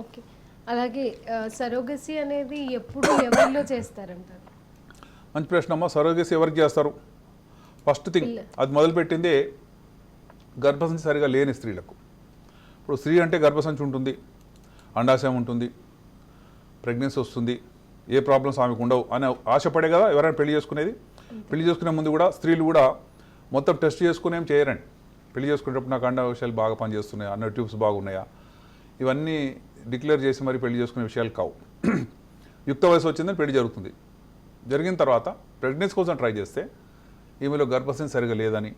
Okay. అలాగే surrogacy అనేది ఎప్పుడు ఎవరిలో చేస్తారంటారు మంచి ప్రశ్న అమ్మ. సరోగేసి ఎవరికి చేస్తారు? First thing. అది మొదలుపెట్టిందే గర్భసంచి సరిగా లేని స్త్రీలకు. ఇప్పుడు స్త్రీ అంటే గర్భసంచి ఉంటుంది అండాశయం ఉంటుంది ప్రెగ్నెన్సీ వస్తుంది ఏ ప్రాబ్లమ్స్ ఆమెకు ఉండవు అని ఆశపడే కదా ఎవరైనా పెళ్ళి చేసుకునేది? పెళ్ళి చేసుకునే ముందు కూడా స్త్రీలు కూడా మొత్తం టెస్ట్ చేసుకుని ఏం చేయరండి. పెళ్ళి చేసుకునేటప్పుడు నాకు అండ విషయాలు బాగా పనిచేస్తున్నాయా అన్న ట్యూబ్స్ బాగున్నాయా? ఇవన్నీ డిక్లేర్ చేసి మరి పెళ్ళి చేసుకునే విషయాలు కావు. యుక్త వయసు వచ్చిందని పెళ్ళి జరుగుతుంది. జరిగిన తర్వాత ప్రెగ్నెన్సీ కోసం ట్రై చేస్తే ఈమెలో గర్భస్థితి సరిగా లేదని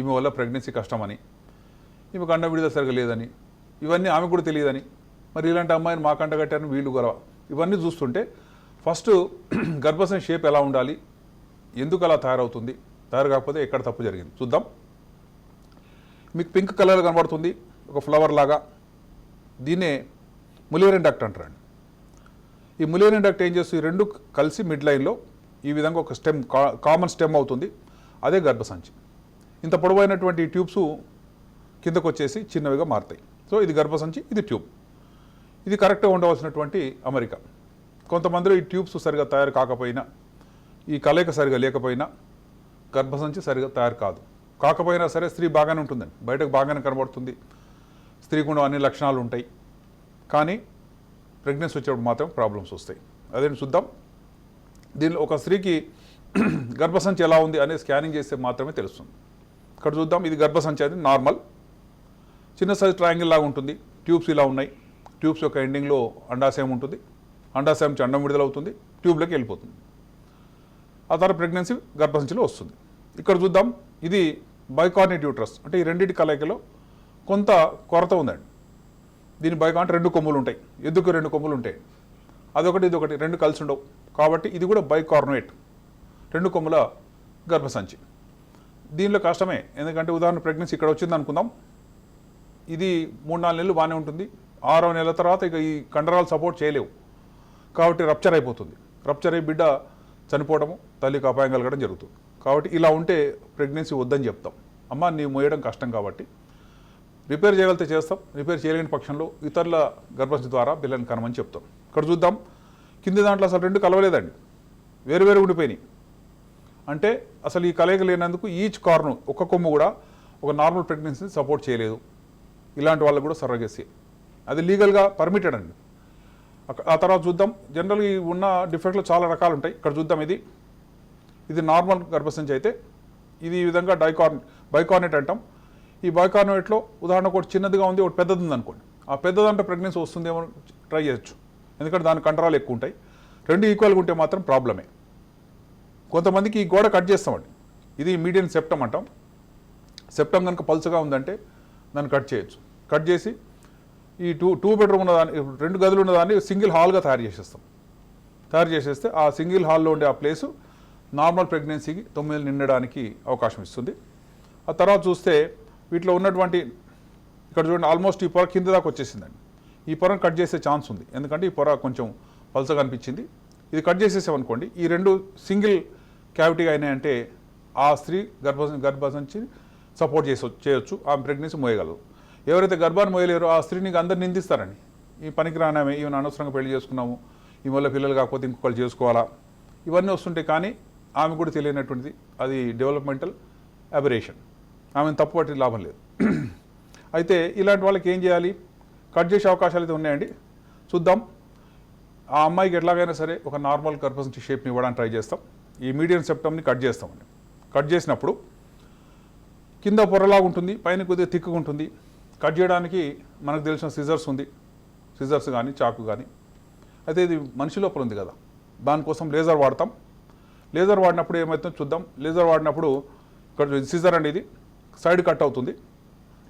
ఈమె వల్ల ప్రెగ్నెన్సీ కష్టమని ఈమె కండ విడుదల సరిగా లేదని ఇవన్నీ ఆమెకు కూడా తెలియదని మరి ఇలాంటి అమ్మాయిని మా కంట కట్టారని వీళ్ళు గొడవ. ఇవన్నీ చూస్తుంటే ఫస్ట్ గర్భసం షేప్ ఎలా ఉండాలి? ఎందుకు అలా తయారవుతుంది? తయారు కాకపోతే ఎక్కడ తప్పు జరిగింది? చూద్దాం. మీకు పింక్ కలర్ కనబడుతుంది. ఒక ఫ్లవర్ లాగా. దీన్నే ములివరెన్ డక్ట్ అంటారండి. ఈ ములేరియన్ డక్ట్ ఏం చేస్తుంది? ఈ రెండు కలిసి మిడ్ లైన్లో ఈ విధంగా ఒక స్టెమ్ కామన్ స్టెమ్ అవుతుంది. అదే గర్భసంచి. ఇంత పొడవైనటువంటి ట్యూబ్స్ కిందకు వచ్చేసి చిన్నవిగా మారుతాయి. సో ఇది గర్భసంచి ఇది ట్యూబ్. ఇది కరెక్ట్గా ఉండవలసినటువంటి అమెరికా. కొంతమందిలో ఈ ట్యూబ్స్ సరిగా తయారు కాకపోయినా ఈ కలయిక సరిగా లేకపోయినా గర్భసంచి సరిగా తయారు కాదు. కాకపోయినా సరే స్త్రీ బాగానే ఉంటుందండి. బయటకు బాగానే కనబడుతుంది. స్త్రీకుండా అన్ని లక్షణాలు ఉంటాయి. కానీ ప్రెగ్నెన్సీ వచ్చేటప్పుడు మాత్రం ప్రాబ్లమ్స్ వస్తాయి. అదే చూద్దాం. దీనిలో ఒక స్త్రీకి గర్భసంచి ఎలా ఉంది అనేది స్కానింగ్ చేస్తే మాత్రమే తెలుస్తుంది. ఇక్కడ చూద్దాం ఇది గర్భసంచి అది నార్మల్ చిన్న సైజ్ ట్రయాంగిల్ లాగా ఉంటుంది. ట్యూబ్స్ ఇలా ఉన్నాయి. ట్యూబ్స్ యొక్క ఎండింగ్లో అండాశయం ఉంటుంది. అండాశయం చండం అండం విడుదలవుతుంది. ట్యూబ్లోకి వెళ్ళిపోతుంది. ఆ తర్వాత ప్రెగ్నెన్సీ గర్భసంచిలో వస్తుంది. ఇక్కడ చూద్దాం. ఇది బైకార్నెట్ యూట్రస్ అంటే ఈ రెండింటి కలయికలో కొంత కొరత ఉందండి. దీని బైకాంట్ రెండు కొమ్ములు ఉంటాయి. ఎద్దుకు రెండు కొమ్ములు ఉంటాయి? అదొకటి ఇదొకటి రెండు కలిసి ఉండవు. కాబట్టి ఇది కూడా బైకార్నెట్ రెండు కొమ్ముల గర్భసంచి. దీనిలో కష్టమే. ఎందుకంటే ఉదాహరణ ప్రెగ్నెన్సీ ఇక్కడ వచ్చింది అనుకుందాం. ఇది మూడు నాలుగు నెలలు బాగానే ఉంటుంది. ఆరో నెలల తర్వాత ఇక ఈ కండరాలు సపోర్ట్ చేయలేవు. కాబట్టి రప్చర్ అయిపోతుంది. రప్చర్ అయ్యి బిడ్డ చనిపోవడము తల్లికి అపాయం కలగడం జరుగుతుంది. కాబట్టి ఇలా ఉంటే ప్రెగ్నెన్సీ వద్దని చెప్తాం. అమ్మ నీవు మోయడం కష్టం కాబట్టి రిపేర్ చేయగలిగితే చేస్తాం రిపేర్ చేయలేని పక్షంలో ఇతరుల గర్భస్థి ద్వారా పిల్లల్ని కనమని చెప్తాం. ఇక్కడ చూద్దాం కింది దాంట్లో అసలు రెండు కలవలేదండి. వేరు వేరు ఉండిపోయినాయి. అంటే అసలు ఈ కలయిక లేనందుకు ఈచ్ కార్ను ఒక కొమ్ము కూడా ఒక నార్మల్ ప్రెగ్నెన్సీని సపోర్ట్ చేయలేదు. ఇలాంటి వాళ్ళకు కూడా సర్రగేసి అది లీగల్గా పర్మిటెడ్ అండి. ఆ తర్వాత చూద్దాం జనరల్గా ఉన్న డిఫెక్ట్లు చాలా రకాలు ఉంటాయి. ఇక్కడ చూద్దాం ఇది. ఇది నార్మల్ గర్భసంచి అయితే ఇది ఈ విధంగా డైకార్న్ బైకార్నెట్ అంటాం. ఈ బైకార్నెట్లో ఉదాహరణకు ఒకటి చిన్నదిగా ఉంది ఒకటి పెద్దది ఉంది అనుకోండి. ఆ పెద్దదంటే ప్రెగ్నెన్సీ వస్తుందేమో ట్రై చేయొచ్చు. ఎందుకంటే దాని కండరాలు ఎక్కువ ఉంటాయి. రెండు ఈక్వల్గా ఉంటే మాత్రం ప్రాబ్లమే. కొంతమందికి ఈ గోడ కట్ చేస్తామండి. ఇది మీడియం సెప్టమ్ అంటాం. సెప్టమ్ కనుక పల్చగా ఉందంటే దాన్ని కట్ చేయొచ్చు. కట్ చేసి ఈ టూ టూ బెడ్రూమ్ ఉన్నదాన్ని రెండు గదులు ఉన్నదాన్ని సింగిల్ హాల్గా తయారు చేసేస్తాం. తయారు చేసేస్తే ఆ సింగిల్ హాల్లో ఉండే ఆ ప్లేసు నార్మల్ ప్రెగ్నెన్సీకి తొమ్మిది నిండడానికి అవకాశం ఇస్తుంది. ఆ తర్వాత చూస్తే వీటిలో ఉన్నటువంటి ఇక్కడ చూడండి ఆల్మోస్ట్ ఈ పొర కింద దాకా వచ్చేసిందండి. ఈ పొరను కట్ చేసే ఛాన్స్ ఉంది. ఎందుకంటే ఈ పొర కొంచెం పలసగా అనిపించింది. ఇది కట్ చేసేసామనుకోండి ఈ రెండు సింగిల్ క్యావిటీ అయినాయంటే ఆ స్త్రీ గర్భ గర్భసంచి సపోర్ట్ చేసి చేయొచ్చు ఆమె ప్రెగ్నెన్సీ మోయగలరు ఎవరైతే గర్భాన్ని మోయలేరో ఆ స్త్రీని అందరు నిందిస్తారండి. ఈ పనికి రానామే ఈమెను అనవసరంగా పెళ్ళి చేసుకున్నాము ఈ వల్ల పిల్లలు కాకపోతే ఇంకొకళ్ళు చేసుకోవాలా? ఇవన్నీ వస్తుంటాయి కానీ ఆమె కూడా తెలియనటువంటిది అది డెవలప్మెంటల్ అబరేషన్ ఆమెను తప్పు పట్టి లాభం లేదు. అయితే ఇలాంటి వాళ్ళకి ఏం చేయాలి? కట్ చేసే అవకాశాలు అయితే ఉన్నాయండి. చూద్దాం. ఆ అమ్మాయికి ఎట్లాగైనా సరే ఒక నార్మల్ గర్భసంచి షేప్ని ఇవ్వడానికి ట్రై చేస్తాం. ఈ మీడియం సెప్టమ్ని కట్ చేస్తామండి. కట్ చేసినప్పుడు కింద పొరలాగా ఉంటుంది పైన కొద్దిగా తిక్కుగా ఉంటుంది. కట్ చేయడానికి మనకు తెలిసిన సిజర్స్ ఉంది. సిజర్స్ కానీ చాకు కానీ. అయితే ఇది మనిషి లోపల ఉంది కదా. దానికోసం లేజర్ వాడతాం. లేజర్ వాడినప్పుడు ఏమవుతుందో చూద్దాం. లేజర్ వాడినప్పుడు ఇక్కడ సిజర్ అండి ఇది. సైడ్ కట్ అవుతుంది.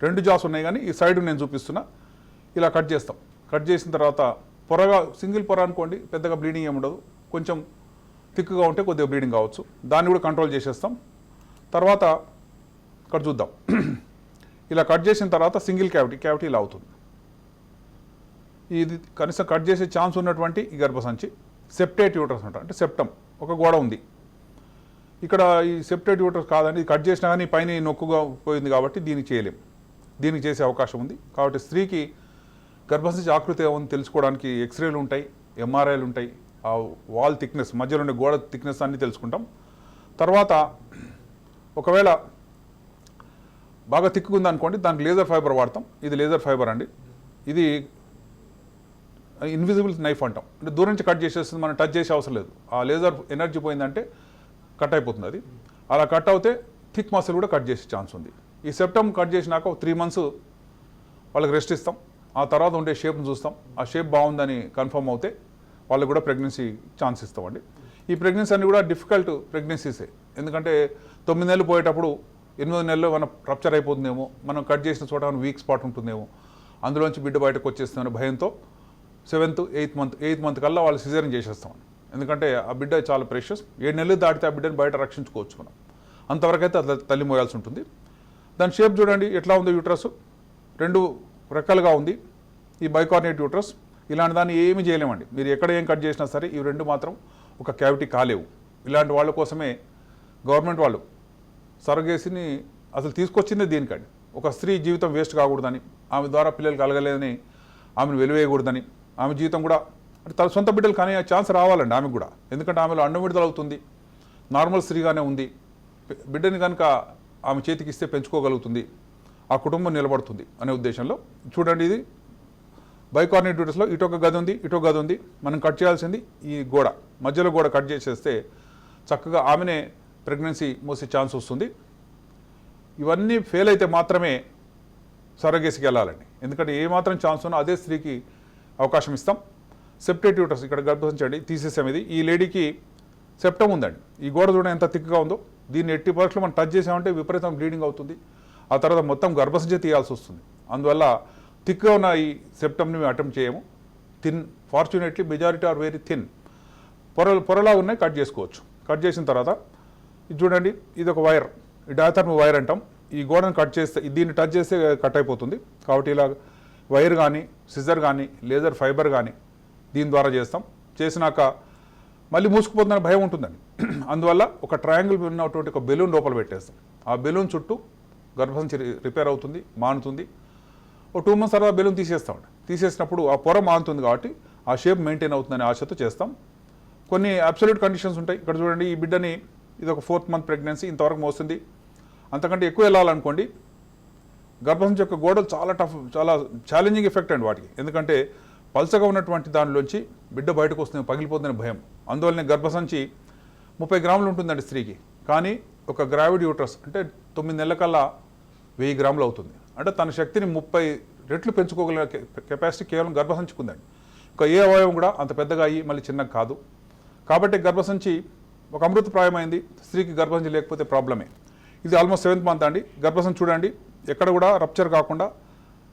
రెండు జాస్ ఉన్నాయి కానీ ఈ సైడ్ నేను చూపిస్తున్నా. ఇలా కట్ చేస్తాం. కట్ చేసిన తర్వాత పొరగా సింగిల్ పొర అనుకోండి పెద్దగా బ్లీడింగ్ ఏమి ఉండదు. కొంచెం థిక్గా ఉంటే కొద్దిగా బ్లీడింగ్ కావచ్చు. దాన్ని కూడా కంట్రోల్ చేసేస్తాం. తర్వాత ఇక్కడ చూద్దాం. ఇలా కట్ చేసిన తర్వాత సింగిల్ క్యావిటీ క్యావిటీ ఇలా అవుతుంది. ఇది కనీసం కట్ చేసే ఛాన్స్ ఉన్నటువంటి ఈ గర్భసంచి. సెప్టేట్ యూటర్స్ అంటారు. అంటే సెప్టమ్. ఒక గోడ ఉంది. ఇక్కడ ఈ సెపరేట్ యూటర్స్ కాదని ఇది కట్ చేసినా కానీ పైన నొక్కుగా పోయింది కాబట్టి దీనికి చేయలేం. దీనికి చేసే అవకాశం ఉంది. కాబట్టి స్త్రీకి గర్భస్థితి ఆకృతి ఏమని తెలుసుకోవడానికి ఎక్స్రేలు ఉంటాయి ఎంఆర్ఐలు ఉంటాయి. ఆ వాల్ థిక్నెస్ మధ్యలో ఉండే గోడ థిక్నెస్ అన్నీ తెలుసుకుంటాం. తర్వాత ఒకవేళ బాగా తిక్కుకుంది అనుకోండి దానికి లేజర్ ఫైబర్ వాడతాం. ఇది లేజర్ ఫైబర్ అండి. ఇది ఇన్విజిబుల్ నైఫ్ అంటాం. అంటే దూరం నుంచి కట్ చేసేస్తుంది మనం టచ్ చేసే అవసరం లేదు. ఆ లేజర్ ఎనర్జీ పోయిందంటే కట్ అయిపోతుంది అది. అలా కట్ అవుతే థిక్ మసిల్ కూడా కట్ చేసే ఛాన్స్ ఉంది. ఈ సెప్టమ్ కట్ చేసినాక త్రీ మంత్స్ వాళ్ళకి రెస్ట్ ఇస్తాం. ఆ తర్వాత ఉండే షేప్ని చూస్తాం. ఆ షేప్ బాగుందని కన్ఫర్మ్ అవుతే వాళ్ళకి కూడా ప్రెగ్నెన్సీ ఛాన్స్ ఇస్తామండి. ఈ ప్రెగ్నెన్సీ అన్ని కూడా డిఫికల్ట్ ప్రెగ్నెన్సీసే ఎందుకంటే తొమ్మిది నెలలు పోయేటప్పుడు ఎనిమిది నెలలు మనం రప్చర్ అయిపోతుందేమో మనం కట్ చేసిన చోట వీక్ స్పాట్ ఉంటుందేమో అందులోంచి బిడ్డ బయటకు వచ్చేస్తుందనే భయంతో seventh eighth month eighth month కల్లా వాళ్ళు సిజేరియన్ చేసేస్తాం ఎందుకంటే ఆ బిడ్డ చాలా ప్రెషస్ ఏడు నెలలు దాటితే ఆ బిడ్డని బయట రక్షించుకోవచ్చు మనం. అంతవరకు అయితే తల్లి మోయాల్సి ఉంటుంది. దాని షేప్ చూడండి ఎట్లా ఉంది యూట్రస్ రెండు రెక్కలుగా ఉంది. ఈ బైకార్నేట్ యూట్రస్ ఇలాంటి దాన్ని ఏమి చేయలేమండి. మీరు ఎక్కడ ఏం కట్ చేసినా సరే ఈ రెండు మాత్రం ఒక క్యావిటీ కాలేవు. ఇలాంటి వాళ్ళ కోసమే గవర్నమెంట్ వాళ్ళు సరగేసిని అసలు తీసుకొచ్చిందే దీనికండి. ఒక స్త్రీ జీవితం వేస్ట్ కాకూడదని ఆమె ద్వారా పిల్లలు కలగలేదని ఆమెను వెలివేయకూడదని ఆమె జీవితం కూడా అంటే తన సొంత బిడ్డలు కానీ ఛాన్స్ రావాలండి ఆమెకు కూడా. ఎందుకంటే ఆమెలో అండం విడుదల అవుతుంది నార్మల్ స్త్రీగానే ఉంది బిడ్డని కనుక ఆమె చేతికి ఇస్తే పెంచుకోగలుగుతుంది ఆ కుటుంబం నిలబడుతుంది అనే ఉద్దేశంలో చూడండి ఇది. బైకార్నేట్ డ్యూటీస్లో ఇటొక గది ఉంది ఇటొక గది ఉంది మనం కట్ చేయాల్సింది ఈ గోడ. మధ్యలో గోడ కట్ చేసేస్తే చక్కగా ఆమెనే ప్రెగ్నెన్సీ మోసే ఛాన్స్ వస్తుంది. ఇవన్నీ ఫెయిల్ అయితే మాత్రమే సరగేసికి వెళ్ళాలండి ఎందుకంటే ఏ మాత్రం ఛాన్స్ ఉన్నా అదే స్త్రీకి అవకాశం ఇస్తాం. సెప్టేట్ యూటర్స్ ఇక్కడ గర్భసించండి తీసేసాం ఇది. ఈ లేడీకి సెప్టమ్ ఉందండి. ఈ గోడ చూడండి ఎంత థిక్గా ఉందో. దీన్ని ఎట్టి పరీక్షలు మనం టచ్ చేసామంటే విపరీతం బ్లీడింగ్ అవుతుంది. ఆ తర్వాత మొత్తం గర్భసించే తీయాల్సి వస్తుంది. అందువల్ల థిక్గా ఉన్న ఈ సెప్టమ్ని మేము అటెంప్ట్ చేయము. Thin fortunately majority are very thin పొరలు పొరలా ఉన్నాయి కట్ చేసుకోవచ్చు. కట్ చేసిన తర్వాత ఇది చూడండి ఇది ఒక వైర్ ఈ డయాథర్మ్ వైర్ అంటాం. ఈ గోడను కట్ చేస్తే దీన్ని టచ్ చేస్తే కట్ అయిపోతుంది. కాబట్టి ఇలా వైర్ కానీ సిజర్ కానీ లేజర్ ఫైబర్ కానీ దీని ద్వారా చేస్తాం. చేసినాక మళ్ళీ మూసుకుపోతుందని భయం ఉంటుందండి. అందువల్ల ఒక ట్రయాంగిల్ ఉన్నటువంటి ఒక బెలూన్ లోపల పెట్టేస్తాం. ఆ బెలూన్ చుట్టూ గర్భసంచి రిపేర్ అవుతుంది మానుతుంది. ఓ టూ మంత్స్ తర్వాత బెలూన్ తీసేస్తామండి. తీసేసినప్పుడు ఆ పొర మానుతుంది కాబట్టి ఆ షేప్ మెయింటైన్ అవుతుందనే ఆశతో చేస్తాం. కొన్ని అబ్సల్యూట్ కండిషన్స్ ఉంటాయి. ఇక్కడ చూడండి ఈ బిడ్డని ఇది ఒక ఫోర్త్ మంత్ ప్రెగ్నెన్సీ ఇంతవరకు మోస్తుంది. అంతకంటే ఎక్కువ వెళ్ళాలనుకోండి గర్భసంచి యొక్క గోడలు చాలా టఫ్ చాలా ఛాలెంజింగ్ ఎఫెక్ట్ అండి వాటికి. ఎందుకంటే పల్చగా ఉన్నటువంటి దానిలోంచి బిడ్డ బయటకు వస్తుంది పగిలిపోతుందని భయం. అందువల్లనే గర్భసంచి ముప్పై గ్రాములు ఉంటుందండి స్త్రీకి. కానీ ఒక గ్రావిడ్ యూట్రస్ అంటే తొమ్మిది నెలల కల్లా వెయ్యి గ్రాములు అవుతుంది. అంటే తన శక్తిని ముప్పై రెట్లు పెంచుకోగల కెపాసిటీ కేవలం గర్భసంచుకుందండి. ఒక ఏ అవయవం కూడా అంత పెద్దగా అయ్యి మళ్ళీ చిన్నగా కాదు. కాబట్టి గర్భసంచి ఒక అమృతప్రాయమైంది స్త్రీకి గర్భసంచి లేకపోతే ప్రాబ్లమే. ఇది ఆల్మోస్ట్ సెవెంత్ మంత్ అండి. గర్భసంచి చూడండి ఎక్కడ కూడా రప్చర్ కాకుండా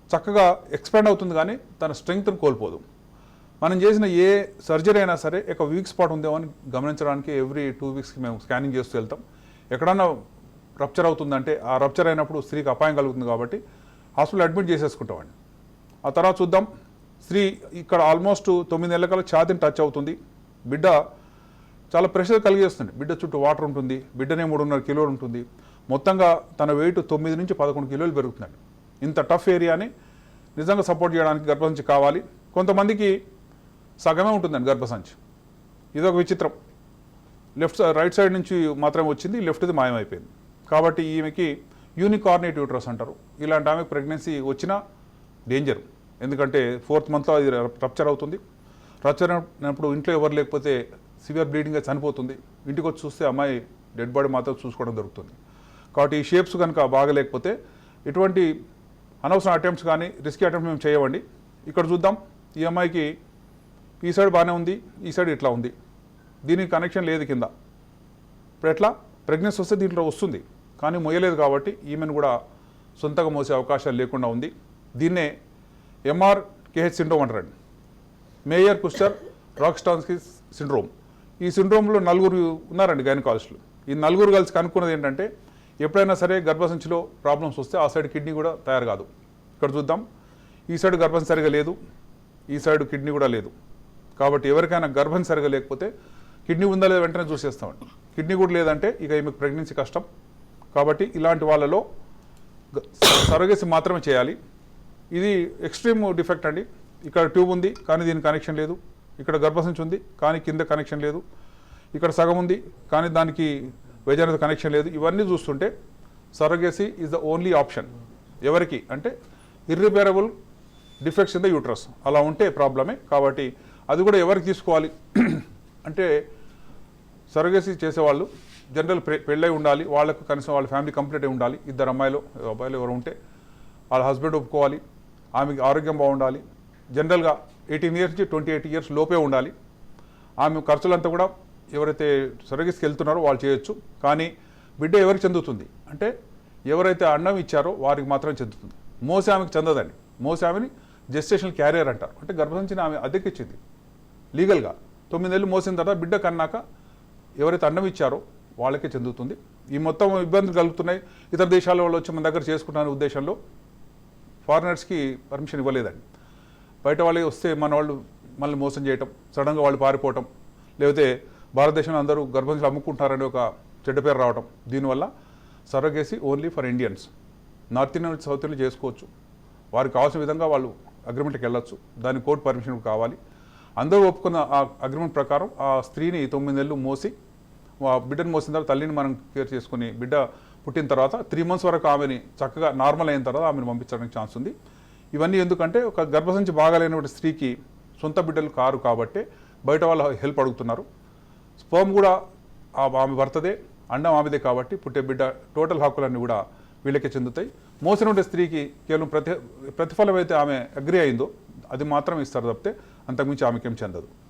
చక్కగా ఎక్స్పాండ్ అవుతుంది కానీ తన స్ట్రెంగ్త్ను కోల్పోదు. మనం చేసిన ఏ సర్జరీ అయినా సరే ఒక వీక్ స్పాట్ ఉందేమో అని గమనించడానికి ఎవ్రీ టూ వీక్స్కి మేము స్కానింగ్ చేస్తూ వెళ్తాం. ఎక్కడన్నా రప్చర్ అవుతుందంటే ఆ రప్చర్ అయినప్పుడు స్త్రీకి అపాయం కలుగుతుంది కాబట్టి హాస్పిటల్ అడ్మిట్ చేసేసుకుంటామండి ఆ తర్వాత చూద్దాం. స్త్రీ ఇక్కడ ఆల్మోస్ట్ తొమ్మిది నెలల కల్లా ఛాతిని టచ్ అవుతుంది. బిడ్డ చాలా ప్రెషర్ కలిగేస్తుంది. బిడ్డ చుట్టూ వాటర్ ఉంటుంది. బిడ్డనే మూడున్నర కిలోలు ఉంటుంది. మొత్తంగా తన వెయిట్ తొమ్మిది నుంచి పదకొండు కిలోలు పెరుగుతుందండి. ఇంత టఫ్ ఏరియాని నిజంగా సపోర్ట్ చేయడానికి గర్భసంచి కావాలి. కొంతమందికి సగమే ఉంటుందండి గర్భసంచి. ఇదొక విచిత్రం. లెఫ్ట్ రైట్ సైడ్ నుంచి మాత్రమే వచ్చింది లెఫ్ట్ది మాయమైపోయింది. కాబట్టి ఈమెకి యూనికార్నేట్ యూట్రస్ అంటారు. ఇలాంటి ఆమెకు ప్రెగ్నెన్సీ వచ్చినా డేంజర్ ఎందుకంటే ఫోర్త్ మంత్లో అది రప్చర్ అవుతుంది. రప్చర్ అయినప్పుడు ఇంట్లో ఎవరు లేకపోతే సివియర్ బ్లీడింగ్గా చనిపోతుంది. ఇంటికి వచ్చి చూస్తే అమ్మాయి డెడ్ బాడీ మాత్రం చూసుకోవడం దొరుకుతుంది కాబట్టి ఈ షేప్స్ కనుక బాగలేకపోతే ఎటువంటి అనవసరం అటెంప్ట్స్ కానీ రిస్కీ అటెంప్ట్ మేము చేయవండి. ఇక్కడ చూద్దాం ఈ అమ్మాయికి ఈ సైడ్ బాగానే ఉంది ఈ సైడ్ ఇట్లా ఉంది. దీనికి కనెక్షన్ లేదు కింద. ఇప్పుడు ఎట్లా? ప్రెగ్నెన్సీ వస్తే దీంట్లో వస్తుంది కానీ మొయ్యలేదు కాబట్టి ఈమెను కూడా సొంతగా మోసే అవకాశాలు లేకుండా ఉంది. దీన్నే ఎంఆర్ కేహెచ్ సిండ్రోమ్ అంటారండి. మేయర్ కుస్టర్ రాక్స్టాన్స్కి సిండ్రోమ్ ఈ సిండ్రోమ్లో నలుగురు ఉన్నారండి గైనకాలజిస్టులు ఈ నలుగురు కలిసి కనుక్కున్నది ఏంటంటే ఎప్పుడైనా సరే గర్భసంచిలో ప్రాబ్లమ్స్ వస్తే ఆ సైడ్ కిడ్నీ కూడా తయారు కాదు ఇక్కడ చూద్దాం. ఈ సైడ్ గర్భం సరిగా లేదు. ఈ సైడ్ కిడ్నీ కూడా లేదు. కాబట్టి ఎవరికైనా గర్భం సరిగా లేకపోతే కిడ్నీ ఉందా లేదా వెంటనే చూసేస్తామండి కిడ్నీ కూడా లేదంటే ఇక ఈమెకు ప్రెగ్నెన్సీ కష్టం. కాబట్టి ఇలాంటి వాళ్ళలో సరగేసి మాత్రమే చేయాలి. ఇది ఎక్స్ట్రీమ్ డిఫెక్ట్ అండి. ఇక్కడ ట్యూబ్ ఉంది కానీ దీనికి కనెక్షన్ లేదు. ఇక్కడ గర్భసంచి ఉంది కానీ కింద కనెక్షన్ లేదు. ఇక్కడ సగం ఉంది కానీ దానికి వెజానత కనెక్షన్ లేదు. ఇవన్నీ చూస్తుంటే surrogacy is the only option ఎవరికి? అంటే irreparable defects in the uterus అలా ఉంటే ప్రాబ్లమే కాబట్టి అది కూడా ఎవరికి తీసుకోవాలి? అంటే సరోగేసీ చేసేవాళ్ళు జనరల్ పెళ్ళై ఉండాలి. వాళ్ళకు కనీసం వాళ్ళ ఫ్యామిలీ కంప్లీట్ అయి ఉండాలి. ఇద్దరు అమ్మాయిలు అబ్బాయిలు ఎవరు ఉంటే వాళ్ళ హస్బెండ్ ఒప్పుకోవాలి. ఆమెకి ఆరోగ్యం బాగుండాలి. జనరల్గా ఎయిటీన్ ఇయర్స్ నుంచి ట్వంటీ ఎయిట్ ఇయర్స్ లోపే ఉండాలి. ఆమె ఖర్చులంతా కూడా ఎవరైతే సరగీస్కి వెళ్తున్నారో వాళ్ళు చేయొచ్చు. కానీ బిడ్డ ఎవరికి చెందుతుంది? అంటే ఎవరైతే అన్నం ఇచ్చారో వారికి మాత్రం చెందుతుంది. మోస ఆమెకి చెందదండి. మోసే ఆమెని జెస్టేషన్ క్యారియర్ అంటారు. అంటే గర్భసంచిని ఆమె అద్దెకిచ్చింది. లీగల్గా. తొమ్మిది మోసిన తర్వాత బిడ్డ కన్నాక ఎవరైతే అన్నం ఇచ్చారో వాళ్ళకే చెందుతుంది. ఈ మొత్తం ఇబ్బందులు కలుగుతున్నాయి. ఇతర దేశాల వాళ్ళు వచ్చి మన దగ్గర చేసుకుంటున్న ఉద్దేశంలో ఫారినర్స్కి పర్మిషన్ ఇవ్వలేదండి. బయట వాళ్ళకి వస్తే మన వాళ్ళు మళ్ళీ మోసం చేయటం సడన్గా వాళ్ళు పారిపోవటం లేకపోతే భారతదేశంలో అందరూ గర్భంతులు అమ్ముకుంటారనే ఒక చెడ్డ పేరు రావటం. దీనివల్ల surrogacy only for Indians. North Indian south Indian చేసుకోవచ్చు. వారికి కావాల్సిన విధంగా వాళ్ళు అగ్రిమెంట్కి వెళ్ళొచ్చు. దానికి కోర్టు పర్మిషన్ కావాలి. అందరూ ఒప్పుకున్న ఆ అగ్రిమెంట్ ప్రకారం ఆ స్త్రీని తొమ్మిది నెలలు మోసి ఆ బిడ్డను మోసిన తర్వాత తల్లిని మనం కేర్ చేసుకుని బిడ్డ పుట్టిన తర్వాత త్రీ మంత్స్ వరకు ఆమెని చక్కగా నార్మల్ అయిన తర్వాత ఆమెను పంపించడానికి ఛాన్స్ ఉంది. ఇవన్నీ ఎందుకంటే ఒక గర్భసంచి బాగాలేనటువంటి స్త్రీకి సొంత బిడ్డలు కారు కాబట్టి బయట వాళ్ళ హెల్ప్ అడుగుతున్నారు. స్పర్మ్ కూడా ఆ ఆమె భర్తదే అండం ఆమెదే కాబట్టి పుట్టే బిడ్డ టోటల్ హక్కులన్నీ కూడా వీళ్ళకే చెందుతాయి. మోసినటువంటి స్త్రీకి కేవలం ప్రతి ప్రతిఫలం అయితే ఆమె అగ్రి అయిందో అది మాత్రం ఇస్తారు తప్పితే అంతకుమించి ఆమెకేం చెందదు.